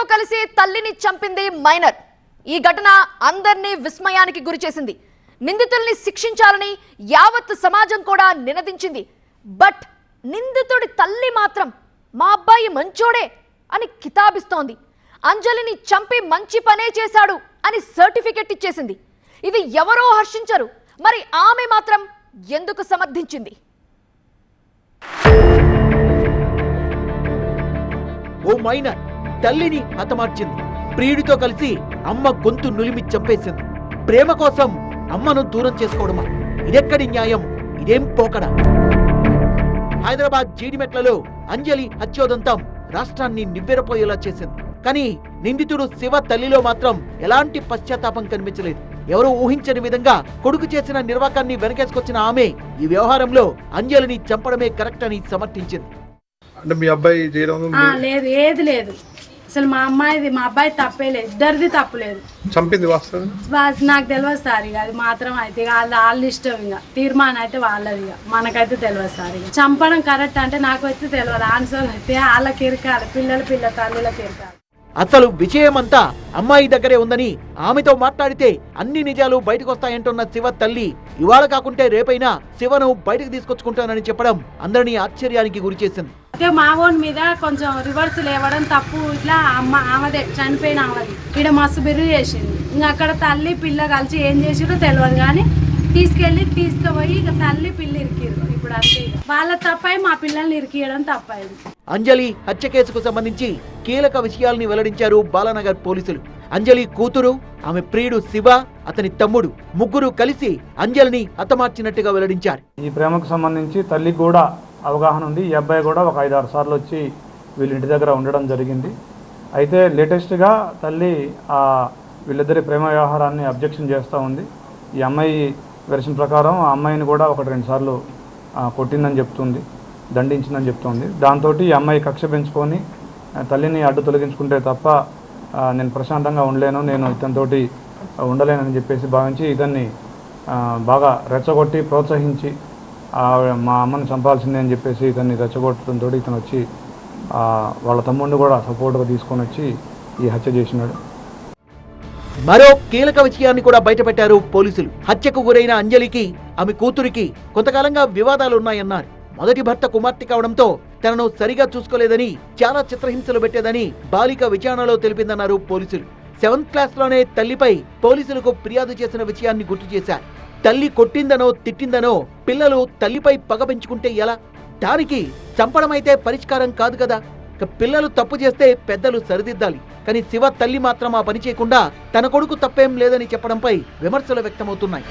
ప్రియుడితో కలిసి తల్లిని చంపింది మైనర్. ఈ ఘటన అందరినీ విస్మయానికి గురిచేసింది. నిందితుల్ని శిక్షించాలని యావత్ సమాజం కూడా నినదించింది. బట్ నిందితుడి తల్లి మాత్రం మా అబ్బాయి మంచోడే అని కితాబిస్తోంది. అంజలిని చంపి మంచి పనే చేశాడు అని సర్టిఫికెట్ ఇచ్చేసింది. ఇది ఎవరో హర్షించరు. మరి ఆమె మాత్రం ఎందుకు సమర్థించింది? ఓ మైనర్! తల్లిని హతమార్చింది. ప్రియుడితో కలిసి అమ్మ గొంతు నులిమి చంపేసింది. ప్రేమ కోసం అమ్మను దూరం చేసుకోవడమా? ఇదెక్కడి న్యాయం? ఇదేం పోకడా? హైదరాబాద్ జీడిమెట్లలో అంజలి హత్యోదంతం రాష్ట్రాన్ని నివ్వెరపోయేలా చేసింది. కానీ నిందితుడు శివ తల్లిలో మాత్రం ఎలాంటి పశ్చాత్తాపం కనిపించలేదు. ఎవరూ ఊహించని విధంగా కొడుకు చేసిన నిర్వాకాన్ని వెనకేసుకొచ్చిన ఆమె ఈ వ్యవహారంలో అంజలిని చంపడమే కరెక్ట్ అని సమర్థించింది. అంటే మీ అబ్బాయి చేయడం ఆ, లేదు ఏది లేదు. అసలు మా అమ్మాయిది మా అబ్బాయి తప్పే లేదు. ఇద్దరిది తప్పు లేదు. చంపింది వాస్తవం? నాకు తెలియదు సార్ ఇక అది మాత్రం అయితే ఇక వాళ్ళ వాళ్ళ ఇష్టం ఇక తీర్మానం అయితే వాళ్ళది ఇక మనకైతే తెలియదు సార్ ఇక చంపడం కరెక్ట్ అంటే నాకు అయితే తెలియదు ఆన్సర్ అయితే వాళ్ళకి ఇరకాలి పిల్లల పిల్ల తల్లులకి ఇరకాలి అసలు విషయమంతా అమ్మాయి దగ్గరే ఉందని ఆమెతో మాట్లాడితే అన్ని నిజాలు బయటకు వస్తాయంటున్న శివ తల్లి. ఇవాళ కాకుంటే రేపైనా శివను బయటకు తీసుకొచ్చుకుంటానని చెప్పడం అందరినీ ఆశ్చర్యానికి గురిచేసింది అయితే మా ఓన్ మీద కొంచెం రివర్స్ లేవడం తప్పు. ఇట్లా అమ్మ ఆమెదే చనిపోయిన ఆమెది. ఇక్కడ మస్తు బిర్రు చేసింది. ఇంకా అక్కడ తల్లి పిల్ల కలిసి ఏం చేసిరో తెలియదు కానీ తీసుకెళ్ళి తీసుకుపోయి ఇక తల్లి పిల్ల ఇరికిరు ఇప్పుడు అంతే. వాళ్ళ తప్పై మా పిల్లల్ని ఇరికియడం తప్పైంది. అంజలి హత్య కేసుకు సంబంధించి కీలక విషయాల్ని వెల్లడించారు బాలానగర్ పోలీసులు. అంజలి కూతురు ఆమె ప్రియుడు శివ అతని తమ్ముడు ముగ్గురు కలిసి అంజలిని హతమార్చినట్టుగా వెల్లడించారు. ఈ ప్రేమకు సంబంధించి తల్లికి కూడా అవగాహన ఉంది. ఈ అబ్బాయి కూడా ఒక ఐదారు సార్లు వచ్చి వీళ్ళ ఇంటి దగ్గర ఉండడం జరిగింది. అయితే లేటెస్ట్గా తల్లి ఆ వీళ్ళిద్దరి ప్రేమ వ్యవహారాన్ని అబ్జెక్షన్ చేస్తూ ఉంది. ఈ అమ్మాయి వెర్షన్ ప్రకారం ఆ అమ్మాయిని కూడా ఒకటి రెండు సార్లు కొట్టిందని చెప్తుంది దండించిందని చెప్తుంది. దాంతో ఈ అమ్మాయి కక్ష పెంచుకొని తల్లిని అడ్డు తొలగించుకుంటే తప్ప నేను ప్రశాంతంగా ఉండలేను నేను ఇతనితోటి ఉండలేనని చెప్పేసి భావించి ఇతన్ని బాగా రెచ్చగొట్టి ప్రోత్సహించి మా అమ్మని చంపాల్సిందే అని చెప్పేసి ఇతన్ని రెచ్చగొట్టడంతో ఇతను వచ్చి వాళ్ళ తమ్ముడిని కూడా సపోర్ట్గా తీసుకొని వచ్చి ఈ హత్య చేసినాడు. మరో కీలక విషయాన్ని కూడా బయటపెట్టారు పోలీసులు. హత్యకు గురైన అంజలికి ఆమె కూతురికి కొంతకాలంగా వివాదాలున్నాయన్నారు. మొదటి భర్త కుమార్తె కావడంతో తనను సరిగా చూసుకోలేదని చాలా చిత్రహింసలు పెట్టేదని బాలిక విచారణలో తెలిపిందన్నారు పోలీసులు. సెవెంత్ క్లాస్లోనే తల్లిపై పోలీసులకు ఫిర్యాదు చేసిన విషయాన్ని గుర్తు చేశారు. తల్లి కొట్టిందనో తిట్టిందనో పిల్లలు తల్లిపై పగ పెంచుకుంటే ఎలా? దానికి చంపడమైతే పరిష్కారం కాదు కదా? పిల్లలు తప్పు చేస్తే పెద్దలు సరిదిద్దాలి. కానీ శివ తల్లి మాత్రం ఆ పని చేయకుండా తన కొడుకు తప్పేం లేదని చెప్పడంపై విమర్శలు వ్యక్తమవుతున్నాయి.